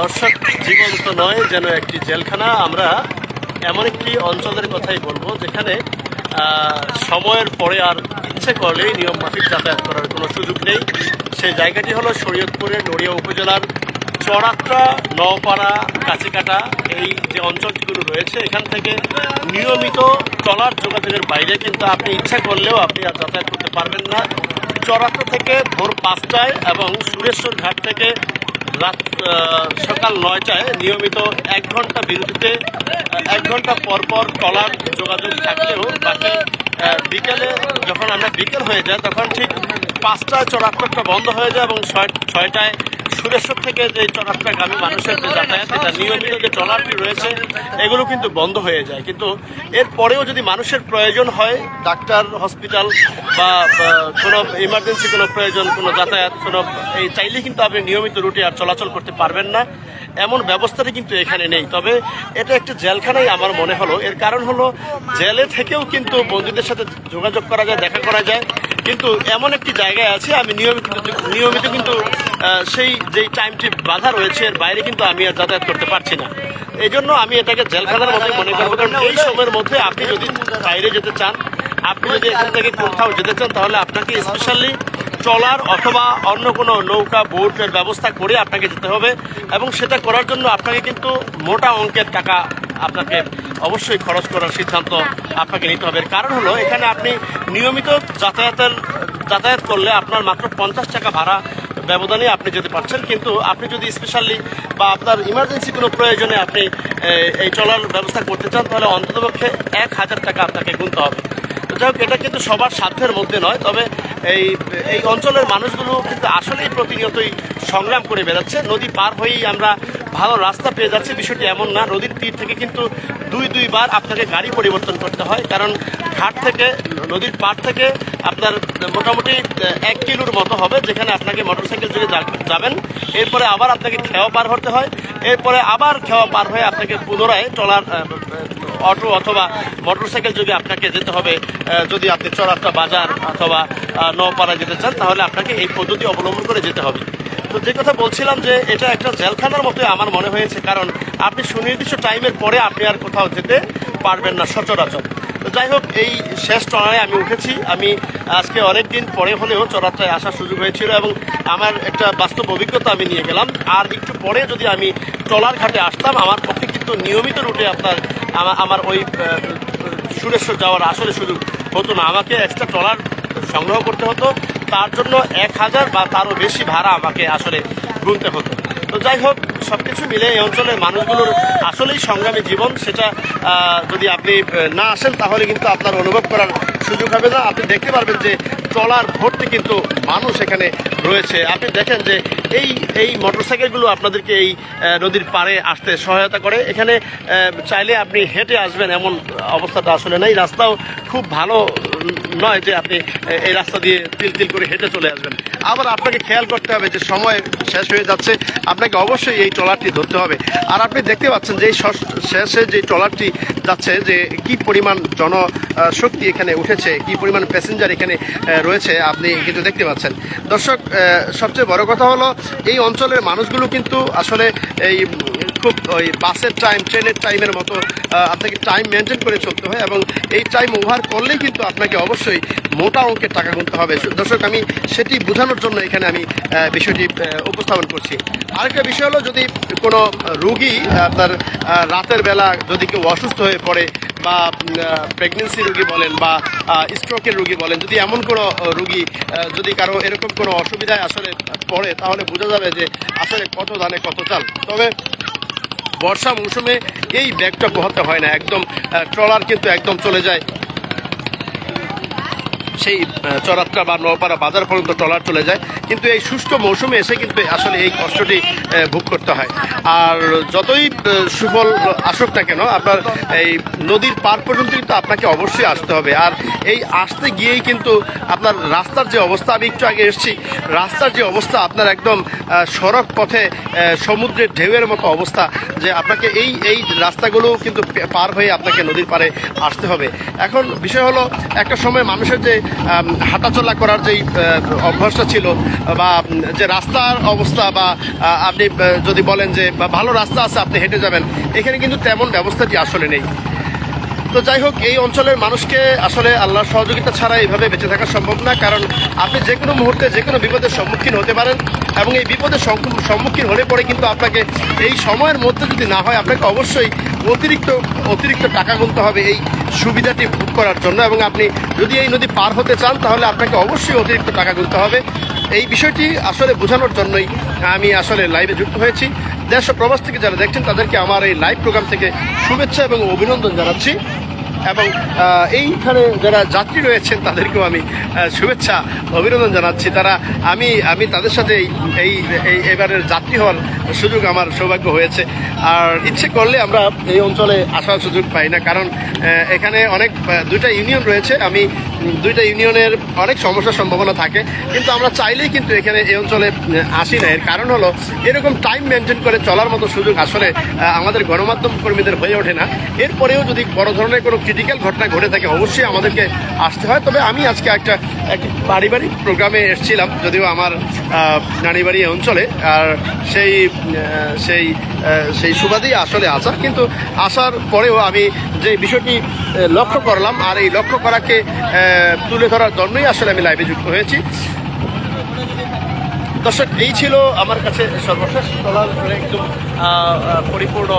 দর্শক জীবন্ত নয় যেন একটি জেলখানা। আমরা এমন একটি অঞ্চলের কথাই বলব, যেখানে সময়ের পরে আর ইচ্ছে করলেই নিয়ম মাফিক যাতায়াত করার কোনো সুযোগ নেই। সেই জায়গাটি হলো শরীয়তপুরের নড়িয়া উপজেলার চড়াত্রা নওপাড়া, কাছিকাটা। এই যে অঞ্চলগুলো রয়েছে, এখান থেকে নিয়মিত চলার যোগাযোগের বাইরে কিন্তু আপনি ইচ্ছা করলেও আপনি আর যাতায়াত করতে পারবেন না। চড়াত্রা থেকে ভোর পাঁচটায় এবং সুরেশ্বর ঘাট থেকে রাত সকাল নয়টায় নিয়মিত এক ঘণ্টা বিরতিতে এক ঘণ্টা পরপর পর ট্রলার যোগাযোগ থাকলেও বাকি বিকেলে যখন আমরা বিকেল হয়ে যায়, তখন ঠিক পাঁচটায় চড়াত্রটা বন্ধ হয়ে যায় এবং ছয় ছয়টায় সুরেশ্বর থেকে যে চড়াত্রাগামী মানুষের যে যাতায়াত, এটা নিয়মিত যে ট্রলারটি রয়েছে, এগুলো কিন্তু বন্ধ হয়ে যায়। কিন্তু এরপরেও যদি মানুষের প্রয়োজন হয়, ডাক্তার, হসপিটাল বা বা কোনো ইমার্জেন্সি কোনো প্রয়োজন, কোনো যাতায়াত, কোনো এই চাইলে কিন্তু আপনি নিয়মিত রুটে আর চলাচল করতে পারবেন না। এমন ব্যবস্থাটি কিন্তু এখানে নেই। তবে এটা একটি জেলখানাই আমার মনে হলো। এর কারণ হলো জেলে থেকেও কিন্তু বন্ধুদের সাথে যোগাযোগ করা যায় দেখা করা যায়। কিন্তু এমন একটি জায়গায় আছে আমি নিয়মিত নিয়মিত কিন্তু সেই যেই টাইমটি বাধা রয়েছে এর বাইরে কিন্তু আমি আর যাতায়াত করতে পারছি না। এই জন্য আমি এটাকে জেলখানার মধ্যে মনে করব। কারণ এই সময়ের মধ্যে আপনি যদি বাইরে যেতে চান আপনি যদি এখান থেকে কোথাও যেতে চান তাহলে আপনাকে স্পেশালি ট্রলার অথবা অন্য কোনো নৌকা, বোটের ব্যবস্থা করে আপনাকে যেতে হবে এবং সেটা করার জন্য আপনাকে কিন্তু মোটা অঙ্কের টাকা আপনাকে অবশ্যই খরচ করার সিদ্ধান্ত আপনাকে নিতে হবে। কারণ হলো, এখানে আপনি নিয়মিত যাতায়াতের, যাতায়াত করলে আপনার মাত্র পঞ্চাশ টাকা ভাড়া ব্যবধানে আপনি যেতে পারছেন। কিন্তু আপনি যদি স্পেশালি বা আপনার ইমার্জেন্সি কোনো প্রয়োজনে আপনি এই চলার ব্যবস্থা করতে চান, তাহলে অন্ততপক্ষে এক হাজার টাকা আপনাকে গুনতে হবে। যাই হোক এটা কিন্তু সবার সাধ্যের মধ্যে নয়, তবে এই এই অঞ্চলের মানুষগুলো কিন্তু আসলেই প্রতিনিয়তই সংগ্রাম করে বেড়াচ্ছে। নদী পার হয়েই আমরা ভালো রাস্তা পেয়ে যাচ্ছি, বিষয়টি এমন না। নদীর তীর থেকে কিন্তু দুই, দুইবার আপনাকে গাড়ি পরিবর্তন করতে হয়, কারণ ঘাট থেকে, নদীর পার থেকে আপনার মোটামুটি এক কিলোর মতো হবে, যেখানে আপনাকে মোটরসাইকেল যোগে যা- যাবেন। এরপরে আবার আপনাকে খেওয়া পার হতে হয়, এরপরে আবার খেওয়া পার হয়ে আপনাকে পুনরায় ট্রলার অটো অথবা মোটরসাইকেল যদি আপনাকে যেতে হবে যদি আপনি চড়াত্রা বাজার অথবা নৌপাড়া যেতে চান, তাহলে আপনাকে এই পদ্ধতি অবলম্বন করে যেতে হবে। তো যে কথা বলছিলাম যে এটা একটা জেলখানার মতো আমার মনে হয়েছে, কারণ আপনি সুনির্দিষ্ট টাইমের পরে আপনি আর কোথাও যেতে পারবেন না সচরাচর। তো যাই হোক, এই শেষ ট্রলারে আমি উঠেছি। আমি আজকে অনেক দিন পরে হলেও চড়াত্রায় আসার সুযোগ হয়েছিল এবং আমার একটা বাস্তব অভিজ্ঞতা আমি নিয়ে গেলাম। আর একটু পরে যদি আমি ট্রলার ঘাটে আসতাম, আমার পক্ষে কিন্তু নিয়মিত রুটে আপনার আমার ওই সুরেশ্বর যাওয়ার আসলে সুযোগ হতো না। আমাকে এক্সট্রা ট্রলার সংগ্রহ করতে হতো। তার জন্য এক হাজার বা তারও বেশি ভাড়া আমাকে আসলে গুনতে হতো। তো যাই হোক সব কিছু মিলে এই অঞ্চলের মানুষগুলোর আসলেই সংগ্রামী জীবন, সেটা যদি আপনি না আসেন, তাহলে কিন্তু আপনার অনুভব করার সুযোগ হবে না। আপনি দেখতে পারবেন যে ট্রলার ভর্তি কিন্তু মানুষ এখানে রয়েছে। আপনি দেখেন যে এই এই মোটরসাইকেলগুলো আপনাদেরকে এই নদীর পাড়ে আসতে সহায়তা করে। এখানে চাইলে আপনি হেঁটে আসবেন এমন অবস্থাটা আসলে নেই। রাস্তাও খুব ভালো নয় যে আপনি এই রাস্তা দিয়ে তিল তিল করে হেঁটে চলে আসবেন। আবার আপনাকে খেয়াল করতে হবে যে সময় শেষ হয়ে যাচ্ছে। আপনাকে অবশ্যই এই ট্রলারটি ধরতে হবে। আর আপনি দেখতে পাচ্ছেন যে শেষ- যে ট্রলারটি যাচ্ছে, যে কি পরিমাণ জনশক্তি এখানে উঠেছে, কি পরিমাণ প্যাসেঞ্জার এখানে রয়েছে, আপনি কিন্তু দেখতে পাচ্ছেন। দর্শক সবচেয়ে বড় কথা হলো, এই অঞ্চলের মানুষগুলো কিন্তু আসলে এই খুব, ওই বাসের টাইম ট্রেনের টাইমের মতো আপনাকে টাইম মেনটেন করে চলতে হয় এবং এই টাইম ওভার করলেই কিন্তু আপনাকে অবশ্যই মোটা অঙ্কের টাকা গুনতে হবে। দর্শক, আমি সেটি বোঝানোর জন্য এখানে আমি বিষয়টি উপস্থাপন করছি। আরেকটা বিষয় হলো যদি কোনো রুগী, আপনার রাতের বেলা যদি কেউ অসুস্থ হয়ে পড়ে বা প্রেগনেন্সি রুগী বলেন বা স্ট্রোকের রুগী বলেন, যদি এমন কোনো রুগী যদি কারও এরকম কোনো অসুবিধায় আসলে পড়ে, তাহলে বোঝা যাবে যে আসলে কত ধানে কত চাল। তবে বর্ষা মৌসুমে এই ব্যাগটা পোহাতে হয় না, একদম ট্রলার কিন্তু একদম চলে যায়। সেই চরাত্রা বা নৌপাড়া বাজার পর্যন্ত ট্রলার চলে যায়। কিন্তু এই শুষ্ক মৌসুমে এসে কিন্তু আসলে এই কষ্টটি ভোগ করতে হয়। আর যতই সুফল আসুক না কেন, আপনার এই নদীর পার পর্যন্ত কিন্তু আপনাকে অবশ্যই আসতে হবে। আর এই আসতে গিয়েই কিন্তু আপনার রাস্তার যে অবস্থা, আমি একটু আগে এসেছি, রাস্তার যে অবস্থা আপনার একদম সড়ক পথে সমুদ্রের ঢেউয়ের মতো অবস্থা যে আপনাকে এই এই রাস্তাগুলো কিন্তু পার হয়ে আপনাকে নদীর পারে আসতে হবে। এখন বিষয় হলো, একটা সময় মানুষের যে হাঁটাচলা করার যেই অভ্যাসটা ছিল বা যে রাস্তার অবস্থা বা আপনি যদি বলেন যে ভালো রাস্তা আছে, আপনি হেঁটে যাবেন, এখানে কিন্তু তেমন ব্যবস্থাটি আসলে নেই। তো যাই হোক, এই অঞ্চলের মানুষকে আসলে আল্লাহর সহযোগিতা ছাড়া এইভাবে বেঁচে থাকা সম্ভব না, কারণ আপনি যে কোনো মুহূর্তে যে কোনো বিপদের সম্মুখীন হতে পারেন এবং এই বিপদের সম্মুখীন হলে পরে কিন্তু আপনাকে এই সময়ের মধ্যে যদি না হয়, আপনাকে অবশ্যই অতিরিক্ত অতিরিক্ত টাকা গুনতে হবে এই সুবিধাটি ভোগ করার জন্য এবং আপনি যদি এই নদী পার হতে চান, তাহলে আপনাকে অবশ্যই অতিরিক্ত টাকা গুনতে হবে। এই বিষয়টি আসলে বোঝানোর জন্যই আমি আসলে লাইভে যুক্ত হয়েছি। দেশ প্রবাস থেকে যারা দেখছেন, তাদেরকে আমার এই লাইভ প্রোগ্রাম থেকে শুভেচ্ছা এবং অভিনন্দন জানাচ্ছি। এবং এইখানে যারা যাত্রী রয়েছেন, তাদেরকেও আমি শুভেচ্ছা, অভিনন্দন জানাচ্ছি। তারা, আমি আমি তাদের সাথে এই এই এবারের যাত্রী হওয়ার সুযোগ আমার সৌভাগ্য হয়েছে। আর ইচ্ছে করলে আমরা এই অঞ্চলে আসার সুযোগ পাই না। কারণ এখানে অনেক দুইটা ইউনিয়ন রয়েছে। আমি দুইটা ইউনিয়নের অনেক সমস্যার সম্ভাবনা থাকে কিন্তু আমরা চাইলেই কিন্তু এখানে এই অঞ্চলে আসি না। এর কারণ হলো এরকম টাইম মেনটেন করে চলার মতো সুযোগ আসলে আমাদের গণমাধ্যম কর্মীদের হয়ে ওঠে না। এরপরেও যদি বড় ধরনের কোনো ক্রিটিক্যাল ঘটনা ঘটে থাকে অবশ্যই আমাদেরকে আসতে হয়। তবে আমি আজকে একটা একটি পারিবারিক প্রোগ্রামে এসেছিলাম যদিও আমার আহ, নানি বাড়ি এই অঞ্চলে আর সেই সেই সেই সুবাদেই আসলে আসা কিন্তু আসার পরেও আমি যে বিষয়টি লক্ষ্য করলাম আর এই লক্ষ্য করাকে তুলে ধরার জন্যই আসলে আমি লাইভে যুক্ত হয়েছি। দর্শক, এই ছিল আমার কাছে সর্বশেষ তলার একদম পরিপূর্ণ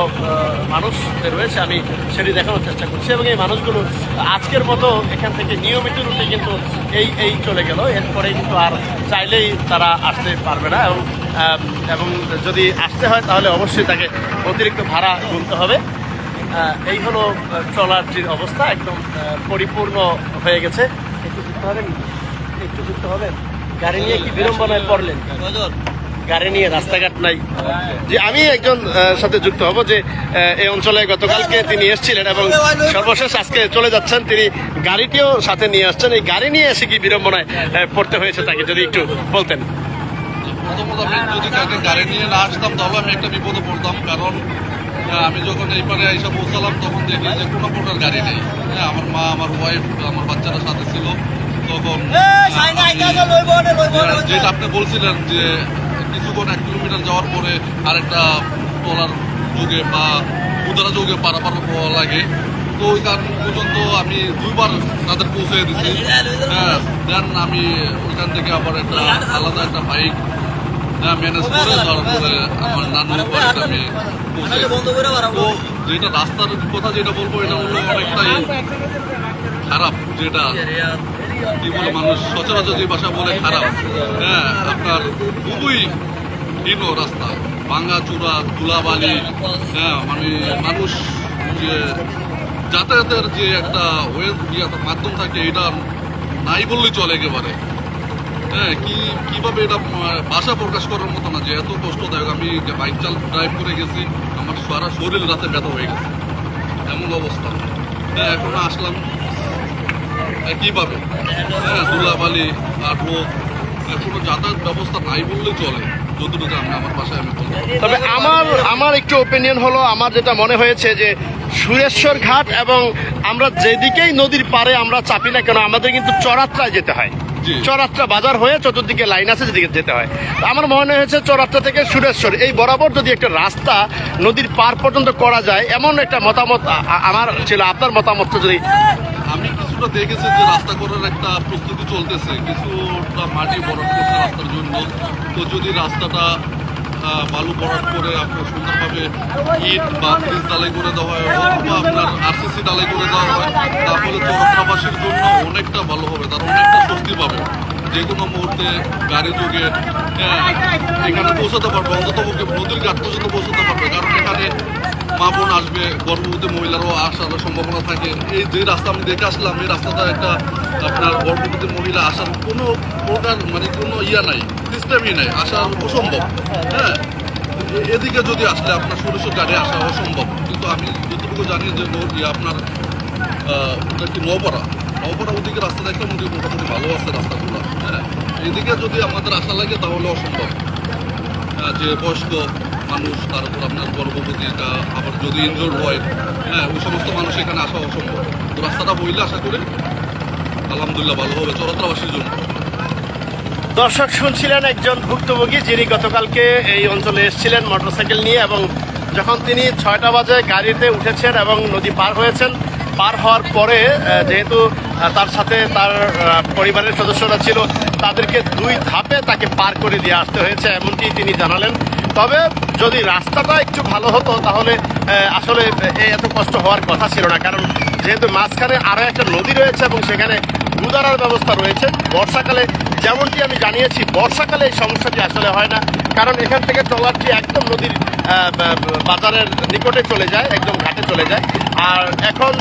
মানুষ রয়েছে। আমি সেটি দেখানোর চেষ্টা করছি এবং এই মানুষগুলো আজকের মতো এখান থেকে নিয়মিত রুটে কিন্তু এই এই চলে গেল। এরপরে কিন্তু আর চাইলেই তারা আসতে পারবে না এবং এবং যদি আসতে হয় তাহলে অবশ্যই তাকে অতিরিক্ত ভাড়া গুনতে হবে। এই হলো ট্রলারটির অবস্থা। একদম পরিপূর্ণ হয়ে গেছে। একটু যুক্ত হবেন? একটু যুক্ত হবেন? গাড়ি নিয়ে কি বিড়ম্বনায় পড়লেন? গাড়ি নিয়ে রাস্তাঘাট নাই। যে আমি একজন সাথে যুক্ত হব যে এই অঞ্চলে গতকালকে তিনি এসেছিলেন এবং সর্বশেষ আজকে চলে যাচ্ছেন। তিনি গাড়িটিও সাথে নিয়ে আসছেন। এই গাড়ি নিয়ে এসে কি বিড়ম্বনায় পড়তে হয়েছে তাকে যদি একটু বলতেন। আমি যদি কাউকে গাড়ি নিয়ে না আসতাম তাহলে আমি একটা বিপদে পড়তাম। কারণ আমি যখন এই পারে এসে পৌঁছালাম তখন দেখি যে কোনো প্রকার গাড়ি নেই। হ্যাঁ আমার মা আমার ওয়াইফ আমার বাচ্চারা সাথে ছিল। তখন যেটা আপনি বলছিলেন যে কিছুক্ষণ এক কিলোমিটার যাওয়ার পরে আরেকটা টলার যুগে বা উদারা যুগে পারাপার হওয়া লাগে। তো ওই কারণ পর্যন্ত আমি দুইবার তাদের পৌঁছে দিছি। হ্যাঁ দেন আমি ওইখান থেকে আবার একটা আলাদা একটা বাইক ম্যানেজ করে তারপরে আমার নানুর বাড়িতে আমি তো যেটা রাস্তার কথা যেটা বলব এটা হলো অনেকটাই খারাপ যেটা। কি বলে মানুষ সচরাচর যে ভাষা বলে খারাপ। হ্যাঁ আপনার খুবই হীন রাস্তা। ভাঙ্গা চূড়া ধুলাবালি হ্যাঁ মানে মানুষ যে যাতায়াতের যে একটা ওয়ে মাধ্যম থাকে এটা নাই বললেই চলে একেবারে। হ্যাঁ কি, কীভাবে এটা ভাষা প্রকাশ করার মতো না যে এত কষ্টদায়ক, আমি বাইক চাল ড্রাইভ করে গেছি, আমার সারা শরীর রাতে ব্যথা হয়ে গেছে। এমন অবস্থা। হ্যাঁ এখন আসলাম। কীভাবে? হ্যাঁ ধুলাবালি, আর রোদ। কোনো যাতায়াত ব্যবস্থা নাই বললেই চলে। যতটুকু আমি আমার বাসায় আমি তবে আমার আমার একটু ওপিনিয়ন হলো, আমার যেটা মনে হয়েছে যে সুরেশ্বর ঘাট এবং আমরা যেদিকেই নদীর পারে আমরা চাপি না কেন, আমাদের কিন্তু চরাত্রায় যেতে হয়। চরাত্রা বাজার হয়ে চতুর্দিকে লাইন আছে যেদিকে যেতে হয়। তো আমার মনে হয়েছে চরাত্রা থেকে সুরেশ্বর এই বরাবর যদি একটা রাস্তা নদীর পার পর্যন্ত করা যায় এমন একটা মতামত আমার ছিল আপনার মতামতটা যদি আমি কিছুটা দেখেছি যে রাস্তা করার একটা প্রস্তুতি চলতেছে কিছুটা মাটি বরফ করছে রাস্তার জন্য। তো যদি রাস্তাটা বালু বরাদ করে আপনার সুন্দরভাবে ইট বা ব্রিজ ডালাই করে দেওয়া হয় অথবা আপনার আরসিসি ডালাই করে দেওয়া হয়, তাহলে চৌরাবাসীর জন্য অনেকটা ভালো হবে, তারা অনেকটা স্বস্তি পাবে। যে কোনো মুহূর্তে গাড়ি যোগে এখানে পৌঁছাতে পারবে অন্তত পক্ষে নদীর ঘাট পর্যন্ত পৌঁছাতে পারবে, কারণ এখানে মা বোন আসবে গর্ভবতী মহিলারও আসার সম্ভাবনা থাকে। এই যে রাস্তা আমি দেখে আসলাম এই রাস্তাটা একটা আপনার গর্ভবতী মহিলা আসার কোনো প্রকার মানে কোনো ইয়া নাই সিস্টেমই নাই আসা অসম্ভব। হ্যাঁ? এদিকে যদি আসলে আপনার সরষের গাড়ি আসা অসম্ভব। কিন্তু আমি যতটুকু জানি যে আপনার কি নৌপাড়া নৌপাড়া ওদিকে রাস্তা দেখলাম ওদিকে মোটামুটি ভালো আছে রাস্তাগুলো। হ্যাঁ? এদিকে যদি আমাদের আসা লাগে তাহলে অসম্ভব। আহ, যে বয়স্ক মানুষ, তার উপর আপনার গর্ভবতী তা আবার যদি ইনজোর হয় হ্যাঁ ওই সমস্ত মানুষ এখানে আসা অসম্ভব। তো রাস্তাটা হইলে আশা করি আলহামদুলিল্লাহ ভালো হবে চরত্রাবাসীর জন্য। দর্শক, শুনছিলেন একজন ভুক্তভোগী যিনি গতকালকে এই অঞ্চলে এসেছিলেন মোটরসাইকেল নিয়ে এবং যখন তিনি ছয়টা বাজে গাড়িতে উঠেছেন এবং নদী পার হয়েছেন, পার হওয়ার পরে যেহেতু তার সাথে তার পরিবারের সদস্যরা ছিল, তাদেরকে দুই ধাপে তাকে পার করে দিয়ে আসতে হয়েছে, এমনটি তিনি জানালেন। তবে যদি রাস্তাটা একটু ভালো হতো, তাহলে আসলে এত কষ্ট হওয়ার কথা ছিল না। কারণ যেহেতু মাঝখানে আরও একটা নদী রয়েছে এবং সেখানে গুদারার ব্যবস্থা রয়েছে, বর্ষাকালে যেমনটি আমি জানিয়েছি, বর্ষাকালে এই সমস্যাটি আসলে হয় না। কারণ এখান থেকে ট্রলারটি একদম নদীর বাজারের নিকটে চলে যায়, একদম ঘাটে চলে যায়। আর এখন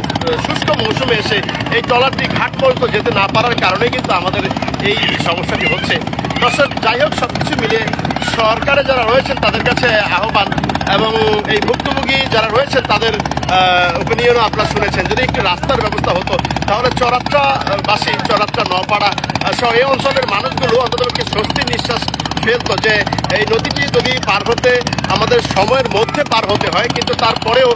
শুষ্ক মৌসুমে এসে এই ট্রলারটি ঘাট পর্যন্ত যেতে না পারার কারণে কিন্তু আমাদের এই সমস্যাটি হচ্ছে। দর্শক, যাই হোক সব কিছু মিলে সরকারে যারা রয়েছেন তাদের কাছে আহ্বান এবং এই ভুক্তভোগী যারা রয়েছেন তাদের ওপিনিয়নও আপনারা শুনেছেন। যদি একটি রাস্তার ব্যবস্থা হতো, তাহলে চরাত্রা বাসী চরাত্রা নপাড়া সহ এই অঞ্চলের মানুষগুলো অন্তত নিঃশ্বাস ফেলতো যে এই নদীটি যদি পার হতে আমাদের সময়ের মধ্যে পার হতে হয় কিন্তু তারপরেও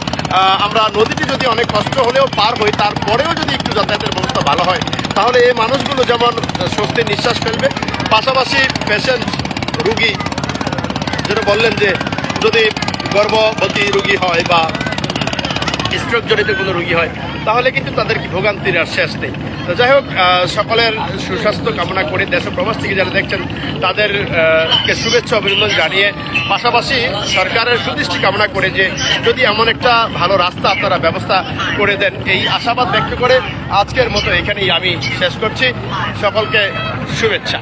আমরা নদীটি যদি অনেক কষ্ট হলেও পার হই তারপরেও যদি একটু যাতায়াতের ব্যবস্থা ভালো হয় তাহলে এই মানুষগুলো যেমন আহ, স্বস্তির নিঃশ্বাস ফেলবে। পাশাপাশি পেশেন্ট রুগী যেটা বললেন যে যদি গর্ভবতী রুগী হয় বা স্ট্রোক জনিত কোনো রুগী হয়, তাহলে কিন্তু তাদের ভোগান্তির আর শেষ নেই। তো যাই হোক সকলের সুস্বাস্থ্য কামনা করে দেশ ও প্রবাস থেকে যারা দেখছেন, তাদেরকে শুভেচ্ছা, অভিনন্দন জানিয়ে পাশাপাশি সরকারের সুদৃষ্টি কামনা করে যে যদি এমন একটা ভালো রাস্তা আপনারা ব্যবস্থা করে দেন, এই আশাবাদ ব্যক্ত করে আজকের মতো এখানেই আমি শেষ করছি। সকলকে শুভেচ্ছা।